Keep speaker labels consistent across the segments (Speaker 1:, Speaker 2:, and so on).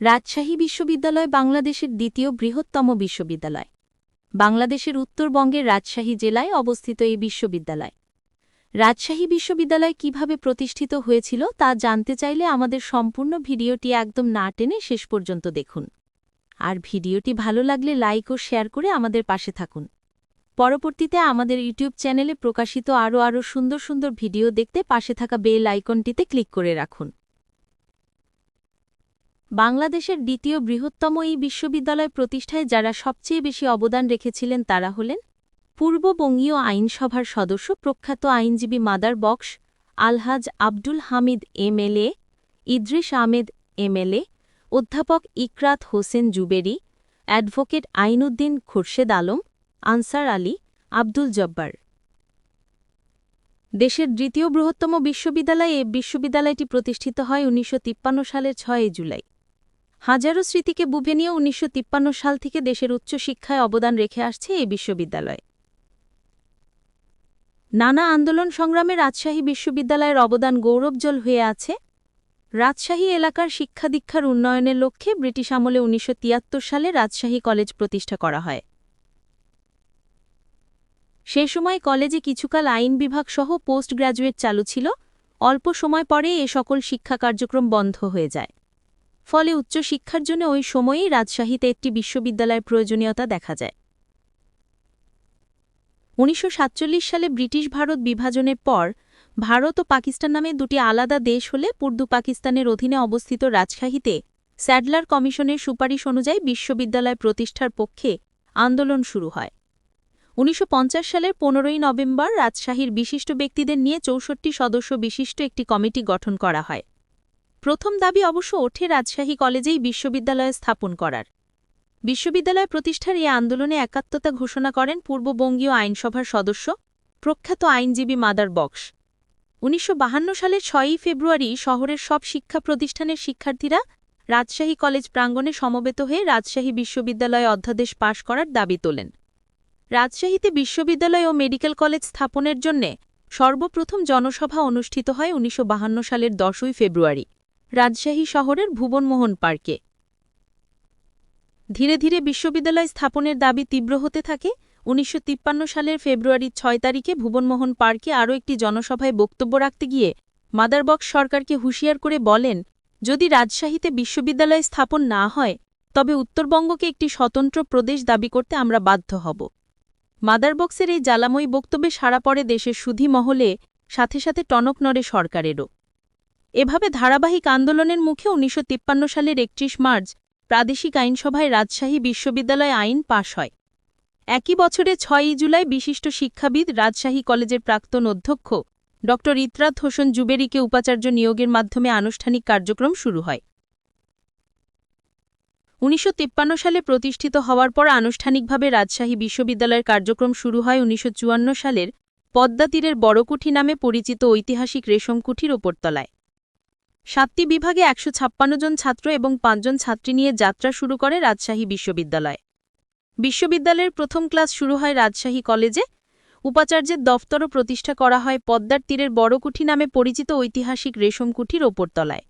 Speaker 1: রাজশাহী বিশ্ববিদ্যালয় বাংলাদেশের দ্বিতীয় বৃহত্তম বিশ্ববিদ্যালয়। বাংলাদেশের উত্তরবঙ্গের রাজশাহী জেলায় অবস্থিত এই বিশ্ববিদ্যালয়। রাজশাহী বিশ্ববিদ্যালয় কীভাবে প্রতিষ্ঠিত হয়েছিল তা জানতে চাইলে আমাদের সম্পূর্ণ ভিডিওটি একদম না টেনে শেষ পর্যন্ত দেখুন। আর ভিডিওটি ভালো লাগলে লাইক ও শেয়ার করে আমাদের পাশে থাকুন। পরবর্তীতে আমাদের ইউটিউব চ্যানেলে প্রকাশিত আরও আরও সুন্দর সুন্দর ভিডিও দেখতে পাশে থাকা বেল আইকনটিতে ক্লিক করে রাখুন। বাংলাদেশের দ্বিতীয় বৃহত্তম এই বিশ্ববিদ্যালয় প্রতিষ্ঠায় যারা সবচেয়ে বেশি অবদান রেখেছিলেন তারা হলেন পূর্ববঙ্গীয় আইনসভার সদস্য প্রখ্যাত আইনজীবী মাদার বক্স আলহাজ আব্দুল হামিদ এমএলএ, ইদ্রিস আহমেদ এমএলএ, অধ্যাপক ইকরাত হোসেন জুবেরি, অ্যাডভোকেট আইনউদ্দিন খুরশেদ আলম, আনসার আলী, আব্দুল জব্বার। দেশের দ্বিতীয় বৃহত্তম বিশ্ববিদ্যালয়ে বিশ্ববিদ্যালয়টি প্রতিষ্ঠিত হয় উনিশশো তিপ্পান্ন সালের ছয় জুলাই। হাজারো স্মৃতিকে বুভে নিয়ে উনিশশো তিপ্পান্ন সাল থেকে দেশের উচ্চশিক্ষায় অবদান রেখে আসছে এই বিশ্ববিদ্যালয়। নানা আন্দোলন সংগ্রামে রাজশাহী বিশ্ববিদ্যালয়ের অবদান গৌরবজল হয়ে আছে। রাজশাহী এলাকার শিক্ষা দীক্ষার উন্নয়নের লক্ষ্যে ব্রিটিশ আমলে উনিশশো তিয়াত্তর সালে রাজশাহী কলেজ প্রতিষ্ঠা করা হয়। সে সময় কলেজে কিছুকাল আইন বিভাগ সহ পোস্ট গ্র্যাজুয়েট চালু ছিল। অল্প সময় পরে এ সকল শিক্ষা কার্যক্রম বন্ধ হয়ে যায়। ফলে উচ্চশিক্ষার জন্য ওই সময়েই রাজশাহীতে একটি বিশ্ববিদ্যালয়ের প্রয়োজনীয়তা দেখা যায়। উনিশশো সাতচল্লিশ সালে ব্রিটিশ ভারত বিভাজনের পর, ভারত ও পাকিস্তান নামে দুটি আলাদা দেশ হলে পূর্ব পাকিস্তানের অধীনে অবস্থিত রাজশাহীতে স্যাডলার কমিশনের সুপারিশ অনুযায়ী বিশ্ববিদ্যালয় প্রতিষ্ঠার পক্ষে আন্দোলন শুরু হয়। উনিশশো সালের পনেরোই নভেম্বর রাজশাহীর বিশিষ্ট ব্যক্তিদের নিয়ে চৌষট্টি সদস্য বিশিষ্ট একটি কমিটি গঠন করা হয়। প্রথম দাবি অবশ্য ওঠে রাজশাহী কলেজেই বিশ্ববিদ্যালয় স্থাপন করার। বিশ্ববিদ্যালয় প্রতিষ্ঠার এই আন্দোলনে একাত্মতা ঘোষণা করেন পূর্ববঙ্গীয় আইনসভার সদস্য, প্রখ্যাত আইনজীবী মাদার বক্স। উনিশশো সালের ছয়ই ফেব্রুয়ারি শহরের সব শিক্ষা প্রতিষ্ঠানের শিক্ষার্থীরা রাজশাহী কলেজ প্রাঙ্গণে সমবেত হয়ে রাজশাহী বিশ্ববিদ্যালয়ে অধ্যাদেশ পাশ করার দাবি তোলেন। রাজশাহীতে বিশ্ববিদ্যালয় ও মেডিকেল কলেজ স্থাপনের জন্য সর্বপ্রথম জনসভা অনুষ্ঠিত হয় উনিশশো সালের দশই ফেব্রুয়ারি। রাজশাহী শহরের ভুবনমোহন পার্কে। ধীরে ধীরে বিশ্ববিদ্যালয় স্থাপনের দাবি তীব্র হতে থাকে। উনিশশো তিপ্পান্ন সালের ফেব্রুয়ারির ছয় তারিখে ভুবনমোহন পার্কে আরও একটি জনসভায় বক্তব্য রাখতে গিয়ে মাদারবক্স সরকারকে হুঁশিয়ার করে বলেন, যদি রাজশাহীতে বিশ্ববিদ্যালয় স্থাপন না হয়, তবে উত্তরবঙ্গকে একটি স্বতন্ত্র প্রদেশ দাবি করতে আমরা বাধ্য হব। মাদারবক্সের এই জ্বালাময়ী বক্তব্যে সারা পড়ে দেশের সুধি মহলে, সাথে সাথে টনক নড়ে সরকারেরও। এভাবে ধারাবাহিক আন্দোলনের মুখে উনিশশো তিপ্পান্ন সালের একত্রিশ মার্চ প্রাদেশিক আইনসভায় রাজশাহী বিশ্ববিদ্যালয় আইন পাশ হয়। একই বছরে ছয়ই জুলাই বিশিষ্ট শিক্ষাবিদ রাজশাহী কলেজের প্রাক্তন অধ্যক্ষ ড. ইতরাত হোসেন জুবেরিকে উপাচার্য নিয়োগের মাধ্যমে আনুষ্ঠানিক কার্যক্রম শুরু হয়। উনিশশো তিপ্পান্ন সালে প্রতিষ্ঠিত হওয়ার পর আনুষ্ঠানিকভাবে রাজশাহী বিশ্ববিদ্যালয়ের কার্যক্রম শুরু হয় উনিশশো চুয়ান্ন সালের পদ্মা তীরের বড়কুঠি নামে পরিচিত ঐতিহাসিক রেশমকুঠির ওপরতলায়। সাতটি বিভাগে একশো ছাপ্পান্ন জন ছাত্র এবং পাঁচজন ছাত্রী নিয়ে যাত্রা শুরু করে রাজশাহী বিশ্ববিদ্যালয়। বিশ্ববিদ্যালয়ের প্রথম ক্লাস শুরু হয় রাজশাহী কলেজে। উপাচার্যের দফতরও প্রতিষ্ঠা করা হয় পদ্মার তীরের বড়কুঠি নামে পরিচিত ঐতিহাসিক রেশমকুঠির ওপরতলায়।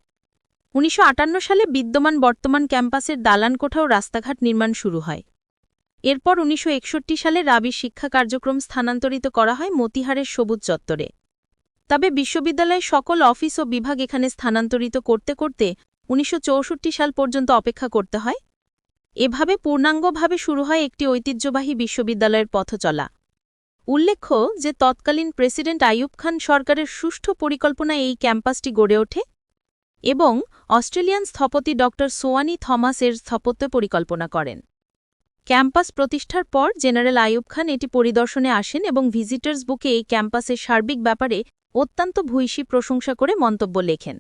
Speaker 1: উনিশশো আটান্ন সালে বিদ্যমান বর্তমান ক্যাম্পাসের দালান কোঠা ও রাস্তাঘাট নির্মাণ শুরু হয়। এরপর উনিশশো একষট্টি সালে রাবির শিক্ষা কার্যক্রম স্থানান্তরিত করা হয় মতিহারের সবুজ চত্বরে। তবে বিশ্ববিদ্যালয়ের সকল অফিস ও বিভাগ এখানে স্থানান্তরিত করতে করতে উনিশশো চৌষট্টি সাল পর্যন্ত অপেক্ষা করতে হয়। এভাবে পূর্ণাঙ্গভাবে শুরু হয় একটি ঐতিহ্যবাহী বিশ্ববিদ্যালয়ের পথ চলা উল্লেখ্য যে, তৎকালীন প্রেসিডেন্ট আইয়ুব খান সরকারের সুষ্ঠু পরিকল্পনায় এই ক্যাম্পাসটি গড়ে ওঠে এবং অস্ট্রেলিয়ান স্থপতি ড সোয়ানি থমাস এর স্থাপত্য পরিকল্পনা করেন। ক্যাম্পাস প্রতিষ্ঠার পর জেনারেল আয়ুব খান এটি পরিদর্শনে আসেন এবং ভিজিটার্স বুকে এই ক্যাম্পাসের সার্বিক ব্যাপারে অত্যন্ত ভূয়সী প্রশংসা করে মন্তব্য লেখেন।